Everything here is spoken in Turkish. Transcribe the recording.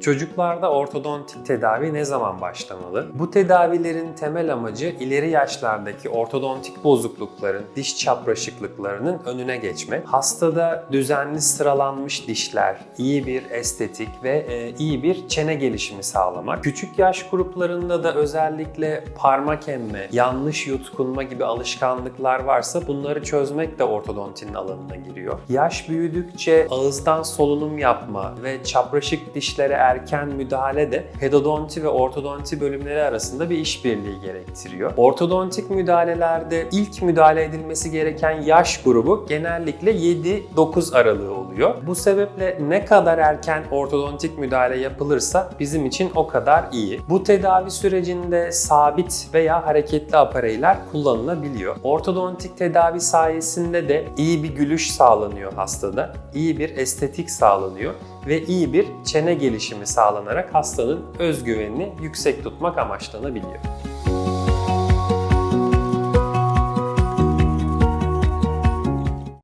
Çocuklarda ortodontik tedavi ne zaman başlamalı? Bu tedavilerin temel amacı ileri yaşlardaki ortodontik bozuklukların, diş çapraşıklıklarının önüne geçmek. Hastada düzenli sıralanmış dişler, iyi bir estetik ve e, iyi bir çene gelişimi sağlamak. Küçük yaş gruplarında da özellikle parmak emme, yanlış yutkunma gibi alışkanlıklar varsa bunları çözmek de ortodontinin alanına giriyor. Yaş büyüdükçe ağızdan solunum yapma ve çapraşık dişlere erken müdahale de pedodonti ve ortodonti bölümleri arasında bir işbirliği gerektiriyor. Ortodontik müdahalelerde ilk müdahale edilmesi gereken yaş grubu genellikle 7-9 aralığı oluyor. Bu sebeple ne kadar erken ortodontik müdahale yapılırsa bizim için o kadar iyi. Bu tedavi sürecinde sabit veya hareketli apareyler kullanılabiliyor. Ortodontik tedavi sayesinde de iyi bir gülüş sağlanıyor hastada, iyi bir estetik sağlanıyor ve iyi bir çene gelişimi sağlanarak hastanın özgüvenini yüksek tutmak amaçlanabiliyor.